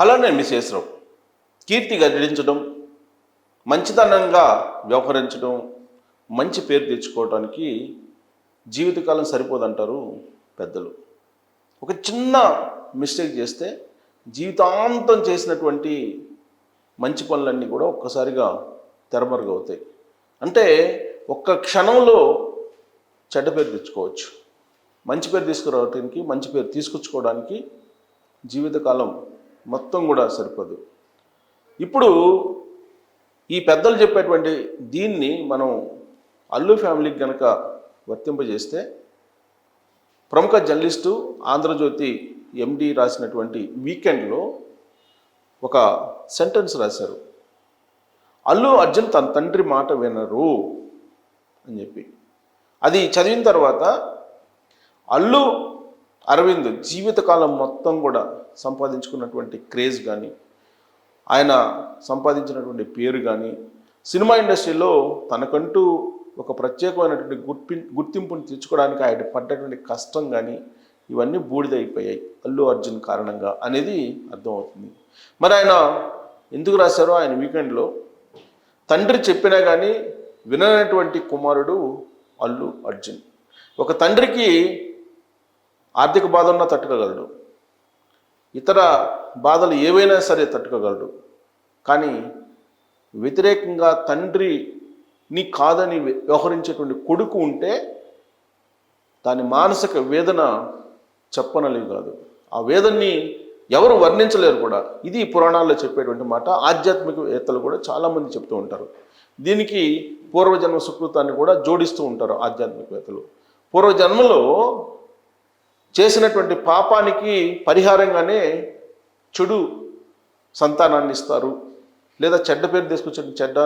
అలానే మిస్ మిసేశ్వరం కీర్తి గడించడం మంచితనంగా వ్యవహరించడం మంచి పేరు తెచ్చుకోవడానికి జీవితకాలం సరిపోదంటారు పెద్దలు. ఒక చిన్న మిస్టేక్ చేస్తే జీవితాంతం చేసినటువంటి మంచి పనులన్నీ కూడా ఒక్కసారిగా తెరమరుగవుతాయి. అంటే ఒక్క క్షణంలో చెడ్డ పేరు తెచ్చుకోవచ్చు. మంచి పేరు తీసుకురావడానికి మంచి పేరు తీసుకొచ్చుకోవడానికి జీవితకాలం మొత్తం కూడా సరిపోదు. ఇప్పుడు ఈ పెద్దలు చెప్పేటువంటి దీన్ని మనం అల్లు ఫ్యామిలీకి గనక వర్తింపజేస్తే ప్రముఖ జర్నలిస్టు ఆంధ్రజ్యోతి ఎండి రాసినటువంటి వీకెండ్లో ఒక సెంటెన్స్ రాశారు. అల్లు అర్జున్ తన తండ్రి మాట వినరు అని చెప్పి. అది చదివిన తర్వాత అల్లు అరవింద్ జీవితకాలం మొత్తం కూడా సంపాదించుకున్నటువంటి క్రేజ్ కానీ ఆయన సంపాదించినటువంటి పేరు కానీ సినిమా ఇండస్ట్రీలో తనకంటూ ఒక ప్రత్యేకమైనటువంటి గుర్తి గుర్తింపుని తెచ్చుకోవడానికి ఆయన పడ్డటువంటి కష్టం కానీ ఇవన్నీ బూడిదైపోయాయి అల్లు అర్జున్ కారణంగా అనేది అర్థమవుతుంది. మరి ఆయన ఎందుకు రాశారో ఆయన వీకెండ్లో తండ్రి చెప్పినా కానీ విననటువంటి కుమారుడు అల్లు అర్జున్. ఒక తండ్రికి ఆర్థిక బాధ ఉన్నా తట్టుకోగలడు. ఇతర బాధలు ఏవైనా సరే తట్టుకోగలడు. కానీ వ్యతిరేకంగా తండ్రిని కాదని వ్యవహరించేటువంటి కొడుకు ఉంటే దాని మానసిక వేదన చెప్పనలేవు కాదు ఆ వేదన్ని ఎవరు వర్ణించలేరు కూడా. ఇది పురాణాల్లో చెప్పేటువంటి మాట. ఆధ్యాత్మికవేత్తలు కూడా చాలామంది చెప్తూ ఉంటారు. దీనికి పూర్వజన్మ సుకృతాన్ని కూడా జోడిస్తూ ఉంటారు ఆధ్యాత్మికవేత్తలు. పూర్వజన్మలో చేసినటువంటి పాపానికి పరిహారంగానే చెడు సంతానాన్ని ఇస్తారు. లేదా చెడ్డ పేరు తీసుకొచ్చిన చెడ్డ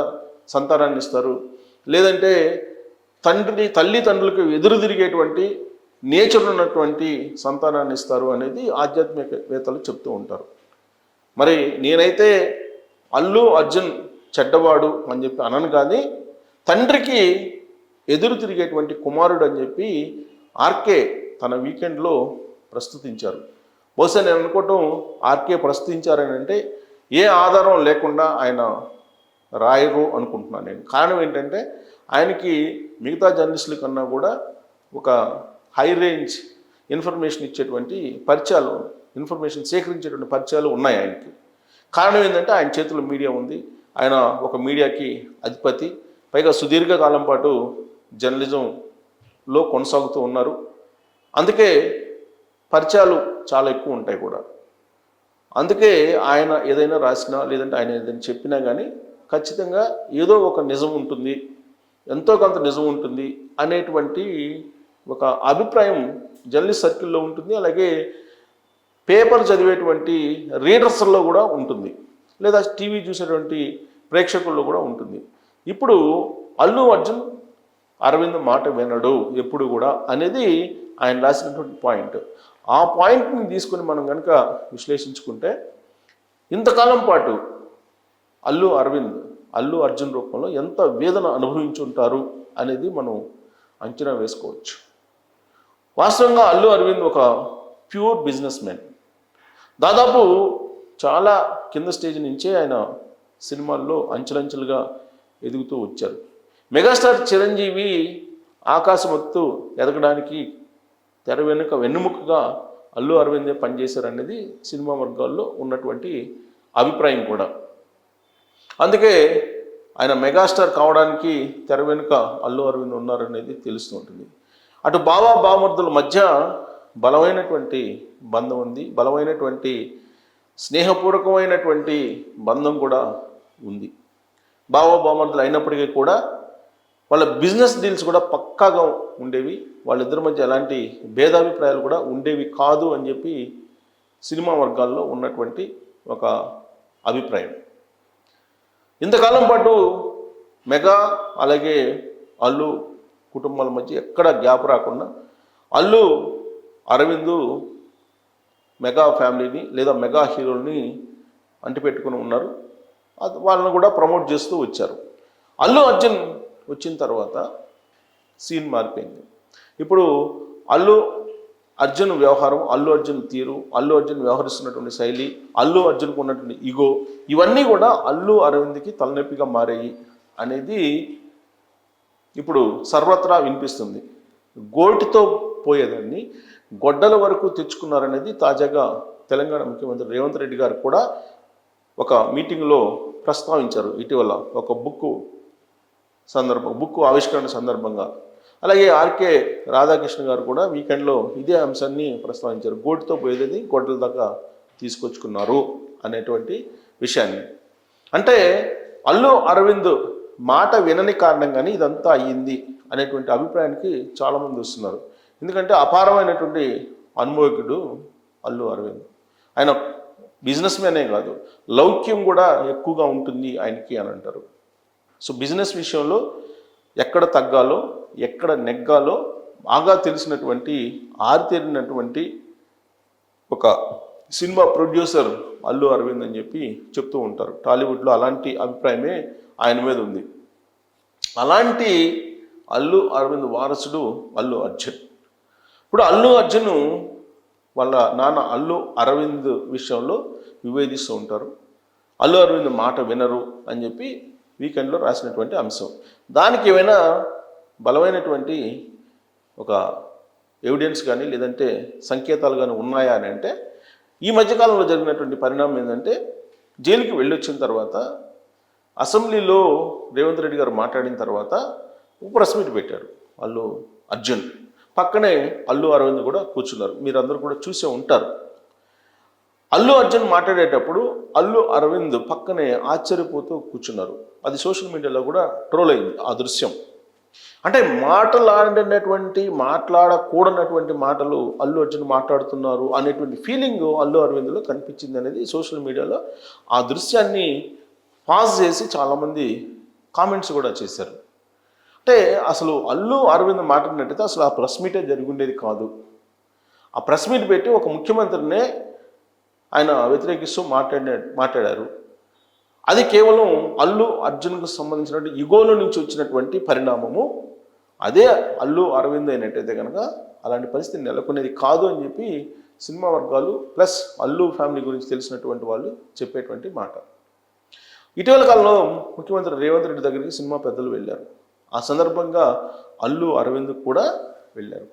సంతానాన్ని ఇస్తారు. లేదంటే తండ్రి తల్లిదండ్రులకు ఎదురు తిరిగేటువంటి నేచర్ ఉన్నటువంటి సంతానాన్ని ఇస్తారు అనేది ఆధ్యాత్మికవేత్తలు చెప్తూ ఉంటారు. మరి నేనైతే అల్లు అర్జున్ చెడ్డవాడు అని చెప్పి అనను కానీ తండ్రికి ఎదురు తిరిగేటువంటి కుమారుడు అని చెప్పి ఆర్కే తన వీకెండ్లో ప్రస్తుతించారు. బహుశా నేను అనుకోవటం ఆర్కే ప్రస్తుతించారని అంటే ఏ ఆధారం లేకుండా ఆయన రాయరు అనుకుంటున్నాను నేను. కారణం ఏంటంటే ఆయనకి మిగతా జర్నలిస్టుల కన్నా కూడా ఒక హై రేంజ్ ఇన్ఫర్మేషన్ ఇచ్చేటువంటి పరిచయాలు ఇన్ఫర్మేషన్ సేకరించేటువంటి పరిచయాలు ఉన్నాయి ఆయనకి. కారణం ఏంటంటే ఆయన చేతిలో మీడియా ఉంది. ఆయన ఒక మీడియాకి అధిపతి. పైగా సుదీర్ఘకాలం పాటు జర్నలిజంలో కొనసాగుతూ ఉన్నారు. అందుకే పరిచయాలు చాలా ఎక్కువ ఉంటాయి కూడా. అందుకే ఆయన ఏదైనా రాసినా లేదంటే ఆయన ఏదైనా చెప్పినా కానీ ఖచ్చితంగా ఏదో ఒక నిజం ఉంటుంది ఎంతో కొంత నిజం ఉంటుంది అనేటువంటి ఒక అభిప్రాయం జర్నలిస్ట్ సర్కిల్లో ఉంటుంది అలాగే పేపర్ చదివేటువంటి రీడర్స్లో కూడా ఉంటుంది లేదా టీవీ చూసేటువంటి ప్రేక్షకుల్లో కూడా ఉంటుంది. ఇప్పుడు అల్లు అర్జున్ అరవింద్ మాట వినడు ఎప్పుడు కూడా అనేది ఆయన రాసినటువంటి పాయింట్. ఆ పాయింట్ని తీసుకొని మనం కనుక విశ్లేషించుకుంటే ఇంతకాలం పాటు అల్లు అరవింద్ అల్లు అర్జున్ రూపంలో ఎంత వేదన అనుభవించుంటారు అనేది మనం అంచనా వేసుకోవచ్చు. వాస్తవంగా అల్లు అరవింద్ ఒక ప్యూర్ బిజినెస్ మ్యాన్. దాదాపు చాలా కింద స్టేజ్ నుంచే ఆయన సినిమాల్లో అంచెలంచెలుగా ఎదుగుతూ వచ్చారు. మెగాస్టార్ చిరంజీవి ఆకాశమత్తు ఎదగడానికి తెర వెనుక వెన్నుముకగా అల్లు అరవిందే పనిచేశారనేది సినిమా వర్గాల్లో ఉన్నటువంటి అభిప్రాయం కూడా. అందుకే ఆయన మెగాస్టార్ కావడానికి తెర వెనుక అల్లు అరవింద్ ఉన్నారనేది తెలుస్తూ ఉంటుంది. అటు బావా బామర్దుల మధ్య బలమైనటువంటి బంధం ఉంది. బలమైనటువంటి స్నేహపూర్వకమైనటువంటి బంధం కూడా ఉంది. బావా బామర్దులు అయినప్పటికీ కూడా వాళ్ళ బిజినెస్ డీల్స్ కూడా పక్కాగా ఉండేవి. వాళ్ళిద్దరి మధ్య ఎలాంటి భేదాభిప్రాయాలు కూడా ఉండేవి కాదు అని చెప్పి సినిమా వర్గాల్లో ఉన్నటువంటి ఒక అభిప్రాయం. ఇంతకాలం పాటు మెగా అలాగే అల్లు కుటుంబాల మధ్య ఎక్కడ గ్యాప్ రాకుండా అల్లు అరవిందు మెగా ఫ్యామిలీని లేదా మెగా హీరోల్ని అంటిపెట్టుకుని ఉన్నారు. అది వాళ్ళని కూడా ప్రమోట్ చేస్తూ వచ్చారు. అల్లు అర్జున్ వచ్చిన తర్వాత సీన్ మారిపోయింది. ఇప్పుడు అల్లు అర్జున్ వ్యవహారం అల్లు అర్జున్ తీరు అల్లు అర్జున్ వ్యవహరిస్తున్నటువంటి శైలి అల్లు అర్జున్కు ఉన్నటువంటి ఈగో ఇవన్నీ కూడా అల్లు అరవింద్కి తలనొప్పిగా మారాయి అనేది ఇప్పుడు సర్వత్రా వినిపిస్తుంది. గోల్డ్తో పోయేదాన్ని గొడ్డల వరకు తెచ్చుకున్నారనేది తాజాగా తెలంగాణ ముఖ్యమంత్రి రేవంత్ రెడ్డి గారు కూడా ఒక మీటింగ్లో ప్రస్తావించారు. ఇటీవల ఒక బుక్ సందర్భం బుక్ ఆవిష్కరణ సందర్భంగా. అలాగే ఆర్కే రాధాకృష్ణ గారు కూడా వీకెండ్లో ఇదే అంశాన్ని ప్రస్తావించారు. గోటితో పోయేది గొడ్డల దాకా తీసుకొచ్చుకున్నారు అనేటువంటి విషయాన్ని. అంటే అల్లు అరవింద్ మాట వినని కారణంగానే ఇదంతా అయ్యింది అనేటువంటి అభిప్రాయానికి చాలామంది వస్తున్నారు. ఎందుకంటే అపారమైనటువంటి అనుభవజ్ఞుడు అల్లు అరవింద్. ఆయన బిజినెస్ మ్యానే కాదు లౌక్యం కూడా ఎక్కువగా ఉంటుంది ఆయనకి అని అంటారు. సో బిజినెస్ విషయంలో ఎక్కడ తగ్గాలో ఎక్కడ నెగ్గాలో బాగా తెలిసినటువంటి ఆరితేరినటువంటి ఒక సినిమా ప్రొడ్యూసర్ అల్లు అరవింద్ అని చెప్పి చెప్తూ ఉంటారు. టాలీవుడ్లో అలాంటి అభిప్రాయమే ఆయన మీద ఉంది. అలాంటి అల్లు అరవింద్ వారసుడు అల్లు అర్జున్. ఇప్పుడు అల్లు అర్జున్ వాళ్ళ నాన్న అల్లు అరవింద్ విషయంలో వివేదిస్తూ ఉంటారు. అల్లు అరవింద్ మాట వినరు అని చెప్పి వీకెండ్లో రాసినటువంటి అంశం. దానికి ఏమైనా బలమైనటువంటి ఒక ఎవిడెన్స్ కానీ లేదంటే సంకేతాలు కానీ ఉన్నాయా అని అంటే ఈ మధ్యకాలంలో జరిగినటువంటి పరిణామం ఏంటంటే జైలుకి వెళ్ళొచ్చిన తర్వాత అసెంబ్లీలో రేవంత్ రెడ్డి గారు మాట్లాడిన తర్వాత ఒక ప్రెస్ మీట్ పెట్టారు అల్లు అర్జున్. పక్కనే అల్లు అరవింద్ కూడా కూర్చున్నారు. మీరందరూ కూడా చూసే ఉంటారు. అల్లు అర్జున్ మాట్లాడేటప్పుడు అల్లు అరవింద్ పక్కనే ఆశ్చర్యపోతూ కూర్చున్నారు. అది సోషల్ మీడియాలో కూడా ట్రోల్ అయింది ఆ దృశ్యం. అంటే మాట్లాడినటువంటి మాట్లాడకూడనటువంటి మాటలు అల్లు అర్జున్ మాట్లాడుతున్నారు అనేటువంటి ఫీలింగ్ అల్లు అరవింద్లో కనిపించింది అనేది సోషల్ మీడియాలో ఆ దృశ్యాన్ని పాజ్ చేసి చాలామంది కామెంట్స్ కూడా చేశారు. అంటే అసలు అల్లు అరవింద్ మాట్లాడినట్టయితే అసలు ఆ ప్రెస్ మీటే జరిగి ఉండేది కాదు. ఆ ప్రెస్ మీట్ పెట్టి ఒక ముఖ్యమంత్రినే ఆయన వ్యతిరేకిస్తూ మాట్లాడిన మాట్లాడారు. అది కేవలం అల్లు అర్జున్కు సంబంధించినటువంటి ఇగోలో నుంచి వచ్చినటువంటి పరిణామము. అదే అల్లు అరవింద్ అయినట్టయితే కనుక అలాంటి పరిస్థితి నెలకొనేది కాదు అని చెప్పి సినిమా వర్గాలు ప్లస్ అల్లు ఫ్యామిలీ గురించి తెలిసినటువంటి వాళ్ళు చెప్పేటువంటి మాట. ఇటీవల కాలంలో ముఖ్యమంత్రి రేవంత్ రెడ్డి దగ్గరికి సినిమా పెద్దలు వెళ్ళారు. ఆ సందర్భంగా అల్లు అరవింద్ కూడా వెళ్ళారు.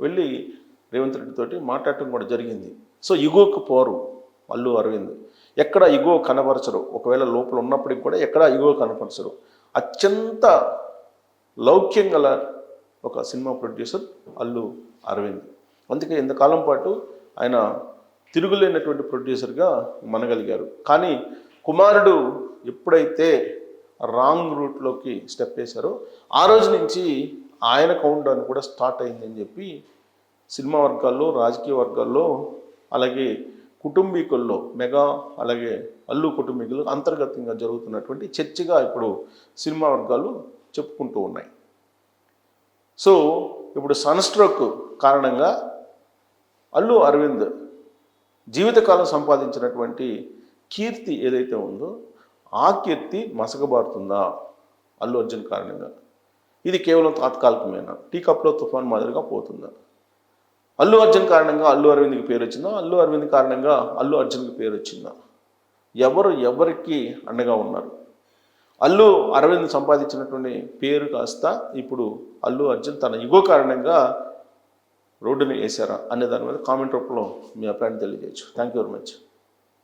వెళ్ళి రేవంత్ రెడ్డితోటి మాట్లాడటం కూడా జరిగింది. సో ఇగోకు పోరు. అల్లు అరవింద్. ఎక్కడ ఇగో కనపరచరు ఒకవేళ లోపల ఉన్నప్పటికి కూడా ఎక్కడ ఇగో కనపరచరు. అత్యంత లౌక్యం గల ఒక సినిమా ప్రొడ్యూసర్ అల్లు అరవింద్. అందుకే ఇంతకాలం పాటు ఆయన తిరుగులేనటువంటి ప్రొడ్యూసర్గా మనగలిగారు. కానీ కుమారుడు ఎప్పుడైతే రాంగ్ రూట్లోకి స్టెప్ వేశారో ఆ రోజు నుంచి ఆయన కౌంట్ డౌన్ కూడా స్టార్ట్ అయిందని చెప్పి సినిమా వర్గాల్లో రాజకీయ వర్గాల్లో అలాగే కుటుంబీకుల్లో మెగా అలాగే అల్లు కుటుంబీకులు అంతర్గతంగా జరుగుతున్నటువంటి చర్చగా ఇప్పుడు సినిమా వర్గాలు చెప్పుకుంటూ ఉన్నాయి. సో ఇప్పుడు సన్ స్ట్రోక్ కారణంగా అల్లు అరవింద్ జీవితకాలం సంపాదించినటువంటి కీర్తి ఏదైతే ఉందో ఆ కీర్తి మసకబారుతుందా అల్లు అర్జున్ కారణంగా? ఇది కేవలం తాత్కాలికమైన? టీ కప్లో తుఫాన్ మాదిరిగా పోతుందా? అల్లు అర్జున్ కారణంగా అల్లు అరవింద్కి పేరు వచ్చిందా? అల్లు అరవింద్ కారణంగా అల్లు అర్జున్కి పేరు వచ్చిందా? ఎవరు ఎవరికి అండగా ఉన్నారు? అల్లు అరవింద్ సంపాదించినటువంటి పేరు కాస్త ఇప్పుడు అల్లు అర్జున్ తన ఇగో కారణంగా రోడ్డుని వేశారా అనే దాని మీద కామెంట్ రూపంలో మీ అభిప్రాయాన్ని తెలియజేయచ్చు. Thank you very much